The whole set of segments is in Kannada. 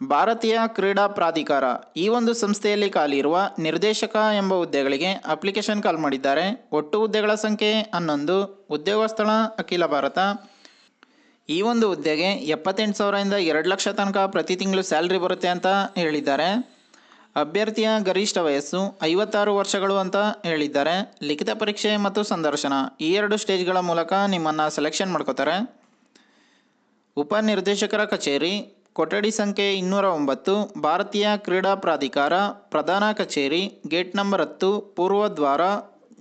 ಭಾರತೀಯ ಕ್ರೀಡಾ ಪ್ರಾಧಿಕಾರ ಈ ಒಂದು ಸಂಸ್ಥೆಯಲ್ಲಿ ಖಾಲಿ ಇರುವ ನಿರ್ದೇಶಕ ಎಂಬ ಹುದ್ದೆಗಳಿಗೆ ಅಪ್ಲಿಕೇಶನ್ ಕಾಲ್ ಮಾಡಿದ್ದಾರೆ. ಒಟ್ಟು ಹುದ್ದೆಗಳ ಸಂಖ್ಯೆ ಹನ್ನೊಂದು, ಉದ್ಯೋಗ ಸ್ಥಳ ಅಖಿಲ ಭಾರತ. ಈ ಒಂದು ಹುದ್ದೆಗೆ ಎಪ್ಪತ್ತೆಂಟು ಸಾವಿರದಿಂದ ಎರಡು ಲಕ್ಷ ತನಕ ಪ್ರತಿ ತಿಂಗಳು ಸ್ಯಾಲ್ರಿ ಬರುತ್ತೆ ಅಂತ ಹೇಳಿದ್ದಾರೆ. ಅಭ್ಯರ್ಥಿಯ ಗರಿಷ್ಠ ವಯಸ್ಸು ಐವತ್ತಾರು ವರ್ಷಗಳು ಅಂತ ಹೇಳಿದ್ದಾರೆ. ಲಿಖಿತ ಪರೀಕ್ಷೆ ಮತ್ತು ಸಂದರ್ಶನ ಈ ಎರಡು ಸ್ಟೇಜ್ಗಳ ಮೂಲಕ ನಿಮ್ಮನ್ನು ಸೆಲೆಕ್ಷನ್ ಮಾಡ್ಕೋತಾರೆ. ಉಪನಿರ್ದೇಶಕರ ಕಚೇರಿ ಕೊಠಡಿ ಸಂಖ್ಯೆ ಇನ್ನೂರ ಒಂಬತ್ತು, ಭಾರತೀಯ ಕ್ರೀಡಾ ಪ್ರಾಧಿಕಾರ, ಪ್ರಧಾನ ಕಚೇರಿ, ಗೇಟ್ ನಂಬರ್ ಹತ್ತು, ಪೂರ್ವ ದ್ವಾರ,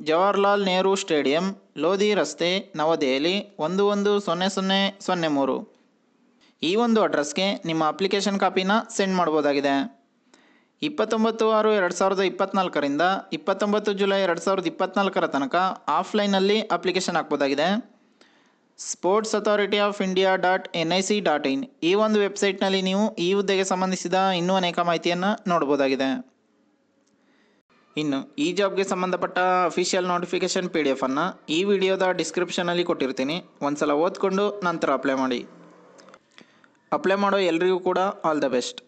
ಜವಾಹರ್ಲಾಲ್ ನೆಹರು ಸ್ಟೇಡಿಯಂ, ಲೋಧಿ ರಸ್ತೆ, ನವದೆಹಲಿ, ಒಂದು ಒಂದು ಸೊನ್ನೆ ಸೊನ್ನೆ ಸೊನ್ನೆ ಮೂರು. ಈ ಒಂದು ಅಡ್ರೆಸ್ಗೆ ನಿಮ್ಮ ಅಪ್ಲಿಕೇಶನ್ ಕಾಪಿನ ಸೆಂಡ್ ಮಾಡ್ಬೋದಾಗಿದೆ. ಇಪ್ಪತ್ತೊಂಬತ್ತು ಆರು ಎರಡು ಸಾವಿರದ ಇಪ್ಪತ್ತ್ನಾಲ್ಕರಿಂದ ಇಪ್ಪತ್ತೊಂಬತ್ತು ಜುಲೈ ಎರಡು ಸಾವಿರದ ಇಪ್ಪತ್ತ್ನಾಲ್ಕರ ತನಕ ಆಫ್ಲೈನಲ್ಲಿ application ಹಾಕ್ಬೋದಾಗಿದೆ. Sports authority of India dot N I C dot in ಈ ಒಂದು ವೆಬ್ಸೈಟ್ನಲ್ಲಿ ನೀವು ಈ ಹುದ್ದೆಗೆ ಸಂಬಂಧಿಸಿದ ಇನ್ನೂ ಅನೇಕ ಮಾಹಿತಿಯನ್ನು ನೋಡ್ಬೋದಾಗಿದೆ ಇನ್ನು, ಈ ಜಾಬ್ಗೆ ಸಂಬಂಧಪಟ್ಟ ಅಫಿಷಿಯಲ್ ನೋಟಿಫಿಕೇಶನ್ ಪಿ ಡಿ ಎಫನ್ನು ಈ ವಿಡಿಯೋದ ಡಿಸ್ಕ್ರಿಪ್ಷನಲ್ಲಿ ಕೊಟ್ಟಿರ್ತೀನಿ. ಒಂದು ಸಲ ಓದ್ಕೊಂಡು ನಂತರ ಅಪ್ಲೈ ಮಾಡಿ. ಅಪ್ಲೈ ಮಾಡೋ ಎಲ್ರಿಗೂ ಕೂಡ ಆಲ್ ದ ಬೆಸ್ಟ್